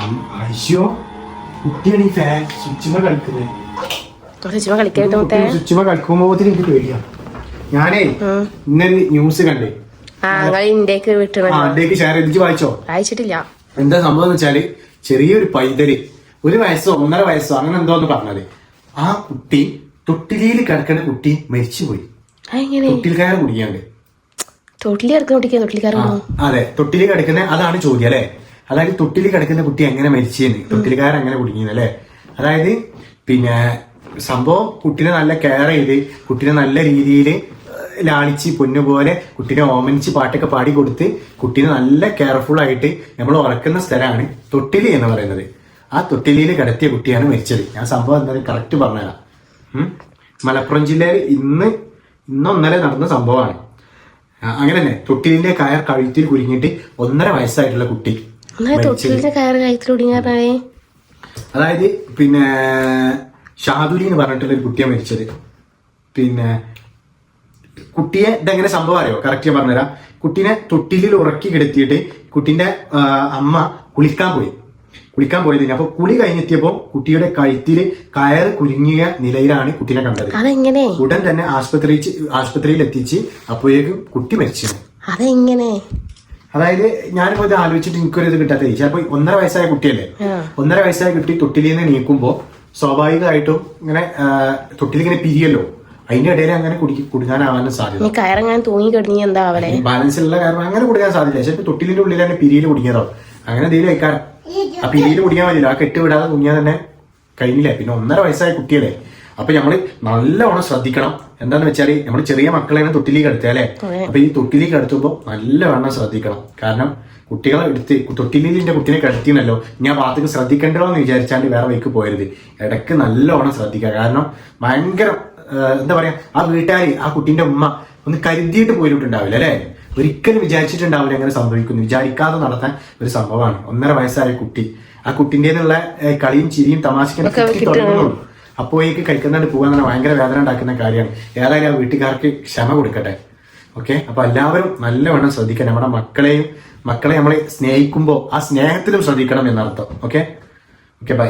അയ്യോ കുട്ടിയാണ് ഈ ഫാൻ സ്വിച്ചുമ കളിക്കുന്നത് ചുമ കളിക്കായിട്ട് മുത്തേ സ്വിച്ചുമ കളിക്കുമ്പോത്തിന് എനിക്ക് പേടിയാ. ഞാനേ ഉം. ഇന്നലെ ന്യൂസ് കണ്ടേ. ഇന്ത്യയ്ക്ക് ഷെയർ ചെയ്തിട്ട് വായിച്ചോ? വായിച്ചിട്ടില്ല. എന്താ സംഭവം എന്ന് വെച്ചാൽ ചെറിയൊരു പൈതൽ ഒരു വയസ്സോ ഒന്നര വയസ്സോ അങ്ങനെ എന്തോന്ന് പറഞ്ഞത് ആ കുട്ടി തൊട്ടിലിയിൽ കിടക്കുന്ന കുട്ടി മരിച്ചുപോയി. എങ്ങനെ? തൊട്ടിൽ കയർ കുടിക്കാണ്ട് തൊട്ടിലി ഇറക്കുന്ന കുട്ടിക്ക് തൊട്ടിലിക്കാരൻ അതെ തൊട്ടിലി കിടക്കുന്ന അതാണ് ചോദ്യം അല്ലെ? അതായത് തൊട്ടിൽ കിടക്കുന്ന കുട്ടി എങ്ങനെ മരിച്ചെന്ന്. തൊട്ടിലുകാരൻ എങ്ങനെ കുടുങ്ങിയെന്ന് അല്ലെ? അതായത് പിന്നെ സംഭവം കുട്ടീനെ നല്ല കെയർ ചെയ്ത് കുട്ടീനെ നല്ല രീതിയിൽ ലാളിച്ച് പൊന്നുപോലെ കുട്ടീനെ ഓമനിച്ച് പാട്ടൊക്കെ പാടി കൊടുത്ത് കുട്ടീനെ നല്ല കെയർഫുൾ ആയിട്ട് നമ്മൾ ഉറക്കുന്ന സ്ഥലമാണ് തൊട്ടിലി എന്ന് പറയുന്നത്. ആ തൊട്ടിലിയിൽ കിടത്തിയ കുട്ടിയാണ് മരിച്ചത്. ഞാൻ സംഭവം എന്തായാലും കറക്റ്റ് പറഞ്ഞതാണ് മലപ്പുറം ജില്ലയിൽ ഇന്ന് ഇന്നൊന്നലെ നടന്ന സംഭവമാണ്. അങ്ങനെ തന്നെ. തൊട്ടിലിന്റെ കയർ കഴുത്തിൽ കുരുങ്ങിയിട്ട് ഒന്നര വയസ്സായിട്ടുള്ള കുട്ടി. അങ്ങനെ തൊട്ടിലിന്റെ കയറ് കയത്തിൽ ഒടിഞ്ഞാറേ അതായത് പിന്നെ ഷാദുലി എന്ന് പറഞ്ഞിട്ടുള്ള ഒരു കുട്ടിയെ മരിച്ചത്. പിന്നെ കുട്ടിയെ ഇതെങ്ങനെ സംഭവം അറിയോ? കറക്റ്റ് ഞാൻ പറഞ്ഞുതരാം. കുട്ടീനെ തൊട്ടിലിൽ ഉറക്കി കിടത്തിയിട്ട് കുട്ടീന്റെ അമ്മ കുളിക്കാൻ പോയി. കുളിക്കാൻ പോയത് അപ്പൊ കുളി കഴിഞ്ഞെത്തിയപ്പോ കുട്ടിയുടെ കഴുത്തിൽ കയർ കുരുങ്ങിയ നിലയിലാണ് കുട്ടീനെ കണ്ടത്. അതെങ്ങനെ? ഉടൻ തന്നെ ആശുപത്രി ആശുപത്രിയിൽ എത്തിച്ച് അപ്പോഴേക്കും കുട്ടി മരിച്ചു. അതെങ്ങനെ? അതായത് ഞാനിപ്പോ ഇത് ആലോചിച്ചിട്ട് എനിക്കൊരു ഇത് കിട്ടാത്ത ചിലപ്പോ ഒന്നര വയസ്സായ കുട്ടിയല്ലേ? ഒന്നര വയസ്സായ കുട്ടി തൊട്ടിലിൽ നിന്ന് നീക്കുമ്പോ സ്വാഭാവികമായിട്ടും ഇങ്ങനെ തൊട്ടിൽ ഇങ്ങനെ പിരിയല്ലോ. അതിന്റെ ഇടയിൽ അങ്ങനെ കുടിക്കാനാവാനും കുടുങ്ങാനാവാനും സാധ്യത. തൂങ്ങി കിടങ്ങി എന്താ അവലെ ബാലൻസ് ഉള്ള കാരണം അങ്ങനെ കുടിക്കാൻ സാധ്യത ചിലപ്പോ തൊട്ടിലിന്റെ ഉള്ളിൽ തന്നെ പിരിയിൽ കുടുങ്ങിയതോ അങ്ങനെ എന്തെങ്കിലും വെക്കാറ് ആ പിരിയിൽ കുടിക്കാൻ പറ്റില്ല ആ കെട്ട് വിടാതെ കുഞ്ഞാൽ തന്നെ കഴിഞ്ഞില്ലേ? പിന്നെ ഒന്നര വയസ്സായ കുട്ടിയല്ലേ? അപ്പൊ നമ്മൾ നല്ലവണ്ണം ശ്രദ്ധിക്കണം. എന്താന്ന് വെച്ചാൽ നമ്മൾ ചെറിയ മക്കളെയാണ് തൊട്ടിലേക്ക് എടുത്തേ അല്ലേ. അപ്പൊ ഈ തൊട്ടിലേക്ക് എടുത്തുമ്പോ നല്ലവണ്ണം ശ്രദ്ധിക്കണം. കാരണം കുട്ടികളെ എടുത്ത് തൊട്ടിലിന്റെ കുട്ടിനെ കിടത്തിനല്ലോ ഞാൻ ഭാഗത്തേക്ക് ശ്രദ്ധിക്കേണ്ടോ എന്ന് വിചാരിച്ചാണ്ട് വേറെ വൈക്ക് പോയരുത് ഇടയ്ക്ക് നല്ലവണ്ണം ശ്രദ്ധിക്കുക. കാരണം ഭയങ്കര എന്താ പറയാ ആ വീട്ടുകാരി ആ കുട്ടീന്റെ ഉമ്മ ഒന്ന് കരുതിയിട്ട് പോയിട്ടുണ്ടാവില്ല അല്ലെ? ഒരിക്കലും വിചാരിച്ചിട്ടുണ്ടാവില്ല അങ്ങനെ സംഭവിക്കുന്നു. വിചാരിക്കാതെ നടത്താൻ ഒരു സംഭവമാണ്. ഒന്നര വയസ്സായ കുട്ടി. ആ കുട്ടിന്റെന്നുള്ള കളിയും ചിരിയും തമാശക്കും തുടങ്ങുന്നുള്ളൂ. അപ്പോഴേക്ക് കഴിക്കുന്നതിന് പോകാൻ തന്നെ ഭയങ്കര വേദന ഉണ്ടാക്കുന്ന കാര്യമാണ്. ഏതായാലും ആ വീട്ടുകാർക്ക് ക്ഷമ കൊടുക്കട്ടെ. ഓക്കെ? അപ്പൊ എല്ലാവരും നല്ലവണ്ണം ശ്രദ്ധിക്കണം. നമ്മുടെ മക്കളെയും മക്കളെ നമ്മളെ സ്നേഹിക്കുമ്പോൾ ആ സ്നേഹത്തിലും ശ്രദ്ധിക്കണം എന്നർത്ഥം. ഓക്കെ? Okay bye.